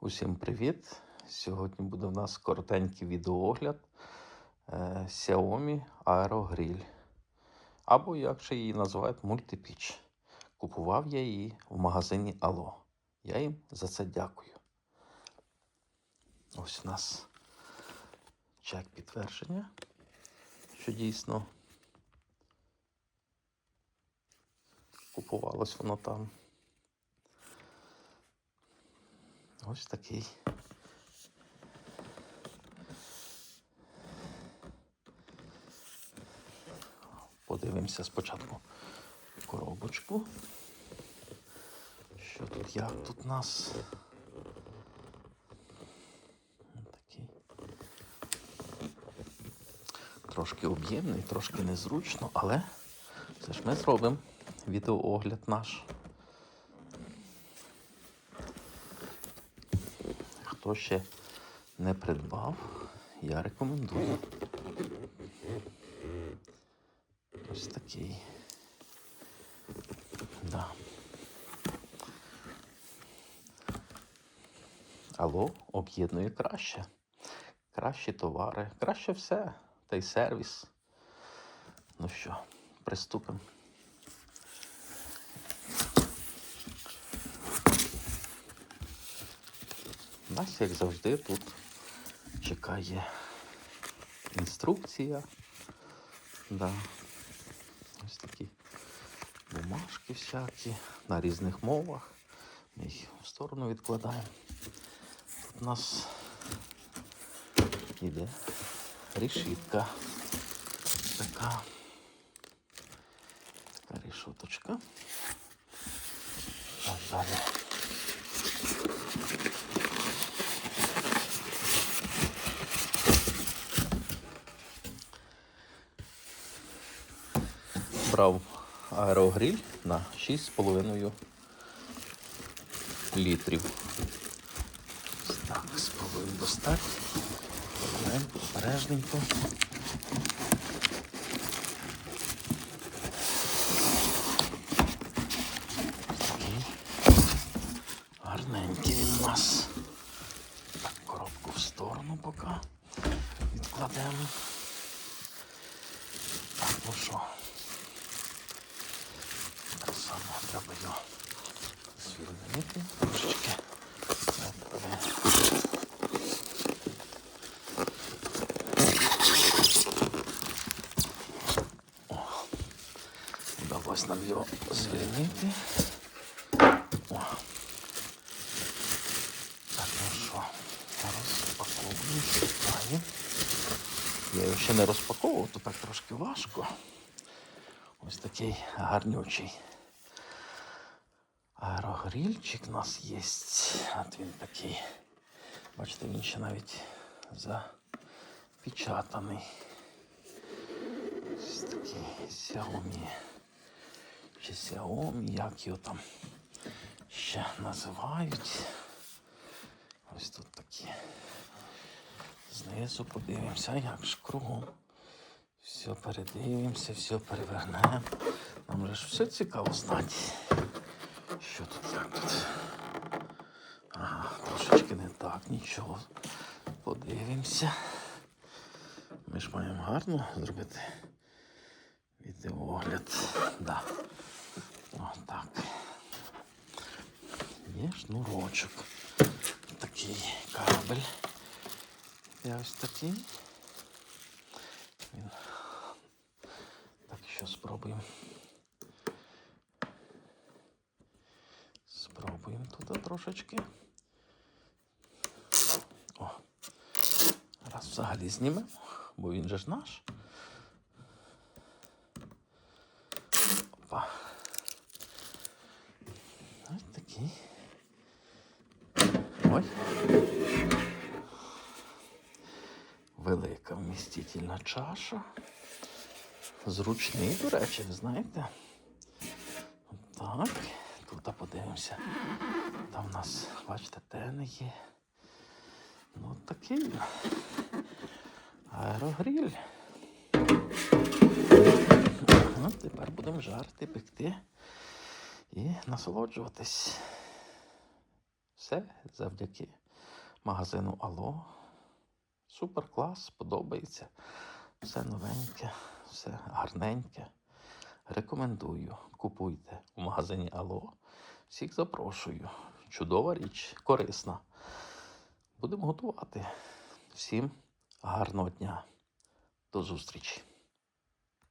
Усім привіт! Сьогодні буде в нас коротенький відеоогляд е, Xiaomi Aero Grill. Або, як ще її називають, мультипіч. Купував я її в магазині Ало. Я їм за це дякую. Ось у нас чек підтвердження, що дійсно купувалось воно там. Ось такий. Подивимося спочатку коробочку. Що тут, як тут у нас? Такий. Трошки об'ємний, трошки незручно, але це ж ми зробимо відеоогляд наш. Хто ще не придбав, я рекомендую. Ось такий. Да. Алло, об'єднує краще. Кращі товари, краще все. Та й сервіс. Ну що, приступимо. Нас, як завжди, тут чекає інструкція. Да. Ось такі бумажки всякі на різних мовах. Ми їх в сторону відкладаємо. Тут у нас іде решітка. Така. Така решоточка. Далі. Брав аерогриль на 6,5 літрів. Так, спробуємо достати. Обережненько. Такий гарненький він у нас. Так, коробку в сторону поки відкладемо. Так, ну що. Так само треба його звільнити трошечки. Вдалося нам його звільнити. О. Так, ну що, розпаковуємо, шукаємо. Я його ще не розпаковував, то так трошки важко. Ось такий гарнючий. Аерогрильчик у нас є. От він такий. Бачите, він ще навіть запечатаний. Ось такий Xiaomi. Чи Xiaomi, як його там ще називають. Ось тут такі. Знизу подивимося, як ж кругом. Все передивимося, все перевернемо. Нам же ж все цікаво знати. Що тут, як тут? Ага, трошечки не так, нічого. Подивимося. Ми ж маємо гарно зробити відеоогляд. Да. О, так. Є шнурочок. Такий кабель. Я ось такий. Він. Так, що спробуємо. Спробуємо туди трошечки. О. Раз взагалі знімемо, бо він же ж наш. Опа. Ось такий. Ой. Велика вмістительна чаша. Зручний, до речі, ви знаєте. Так, тут подивимося. Там у нас, бачите, тени є. Такий він. аерогриль. Ну, тепер будемо жарити, пекти і насолоджуватись. Все завдяки магазину Ало. Супер клас, подобається. Все новеньке, все гарненьке. Рекомендую. Купуйте у магазині Ало. Всіх запрошую. Чудова річ, корисна. Будемо готувати. Всім гарного дня. До зустрічі.